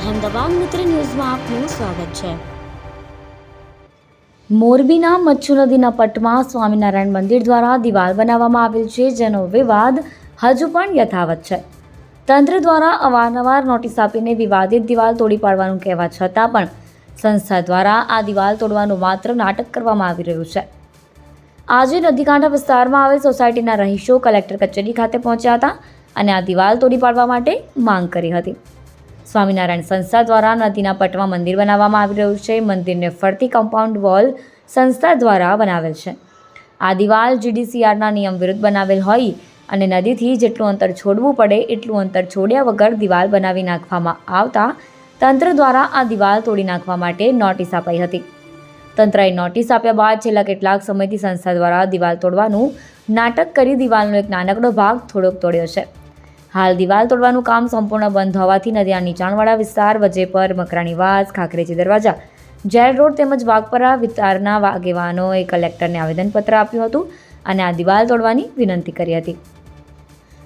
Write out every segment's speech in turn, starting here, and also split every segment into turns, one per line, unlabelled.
અહેમદાબાદ મિત્ર ન્યૂઝમાં આપનું સ્વાગત છે. મોરબીના મચ્છુ નદીના પટમાં સ્વામિનારાયણ મંદિર દ્વારા દિવાલ બનાવવામાં આવેલ છે, જેનો વિવાદ હજુ પણ યથાવત છે. તંત્ર દ્વારા અવારનવાર નોટિસ આપીને વિવાદિત દિવાલ તોડી પાડવાનું કહેવા છતાં પણ સંસ્થા દ્વારા આ દિવાલ તોડવાનું માત્ર નાટક કરવામાં આવી રહ્યું છે. આજે નદીકાંઠા વિસ્તારમાં આવેલ સોસાયટીના રહીશો કલેક્ટર કચેરી ખાતે પહોંચ્યા હતા અને આ દિવાલ તોડી પાડવા માટે માંગ કરી હતી. સ્વામિનારાયણ સંસ્થા દ્વારા નદીના પટમાં મંદિર બનાવવામાં આવી રહ્યું છે. મંદિરને ફરતી કમ્પાઉન્ડ વોલ સંસ્થા દ્વારા બનાવેલ છે. આ દિવાલ જીડીસીઆરના નિયમ વિરુદ્ધ બનાવેલ હોય અને નદીથી જેટલું અંતર છોડવું પડે એટલું અંતર છોડ્યા વગર દિવાલ બનાવી નાખવામાં આવતા તંત્ર દ્વારા આ દિવાલ તોડી નાખવા માટે નોટિસ અપાઈ હતી. તંત્રએ નોટિસ આપ્યા બાદ છેલ્લા કેટલાક સમયથી સંસ્થા દ્વારા દિવાલ તોડવાનું નાટક કરી દિવાલનો એક નાનકડો ભાગ થોડોક તોડ્યો છે. હાલ દિવાલ તોડવાનું કામ સંપૂર્ણ બંધ હોવાથી નદીના નીચાણવાળા વિસ્તાર, વજેપર મકરાણીવાસ ખાખરેજી દરવાજા, જેલ રોડ તેમજ વાઘપરા વિસ્તારના આગેવાનોએ કલેક્ટરને આવેદનપત્ર આપ્યું હતું અને આ દિવાલ તોડવાની વિનંતી કરી હતી.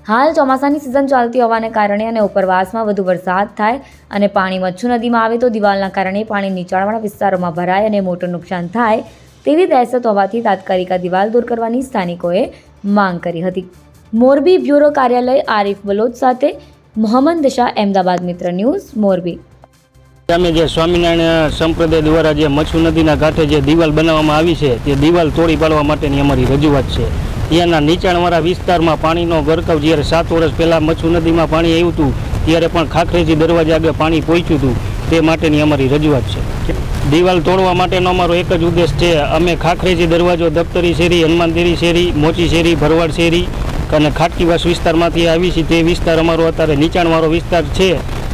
હાલ ચોમાસાની સિઝન ચાલતી હોવાને કારણે અને ઉપરવાસમાં વધુ વરસાદ થાય અને પાણી મચ્છુ નદીમાં આવે તો દિવાલના કારણે પાણી નીચાણવાળા વિસ્તારોમાં ભરાય અને મોટું નુકસાન થાય તેવી દહેશત હોવાથી તાત્કાલિક દિવાલ દૂર કરવાની સ્થાનિકોએ માંગ કરી હતી. મોરબી બ્યુરો કાર્યાલય આરિફ બલોચ સાથે. મોહમ્મદ શાહ, અહેમદાબાદ મિત્ર ન્યૂઝ, મોરબી.
અમે જે સ્વામિનારાયણ સંપ્રદાય દ્વારા જે મચ્છુ નદીના કાંઠે જે દિવાલ બનાવવામાં આવી છે, તે દિવાલ તોડી પાડવા માટેની અમારી રજૂઆત છે. ત્યાંના નીચાણવાળા વિસ્તારમાં પાણીનો ગરકાવ જ્યારે સાત વર્ષ પહેલાં મચ્છુ નદીમાં પાણી આવ્યું હતું, ત્યારે પણ ખાખરેજી દરવાજા આગળ પાણી પહોંચ્યું હતું, તે માટેની અમારી રજૂઆત છે. દિવાલ તોડવા માટેનો અમારો એક જ ઉદ્દેશ છે, અમે ખાખરેજી દરવાજો દફતરી શેરી હનુમાનદેરી શેરી, મોચી શેરી, ભરવાડ શેરી અને ખાટકીવાસ વિસ્તારમાંથી આવી છે. તે વિસ્તાર અમારો અત્યારે નીચાણવાળો વિસ્તાર છે.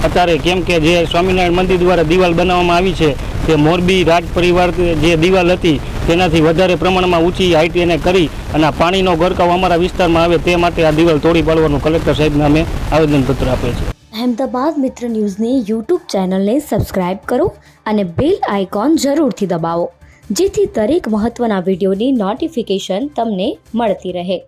અત્યારે કેમ કે જે સ્વામિનારાયણ મંદિર દ્વારા દિવાલ બનાવવામાં આવી છે, તે મોરબી રાજ પરિવાર જે દિવાલ હતી, તેનાથી વધારે પ્રમાણમાં ઊંચી હાઈટ એને કરી અને પાણીનો ગરકાવ અમારા વિસ્તારમાં આવે તે માટે આ દિવાલ તોડી પાડવાનું કલેક્ટર સાહેબને અમે આવેદનપત્ર આપે છે
અહેમદાબાદ મિત્ર ન્યૂઝની યુટ્યુબ ચેનલને સબસ્ક્રાઇબ કરો અને બેલ આઇકોન જરૂરથી દબાવો, જેથી દરેક મહત્ત્વના વિડીયોની નોટિફિકેશન તમને મળતી રહે.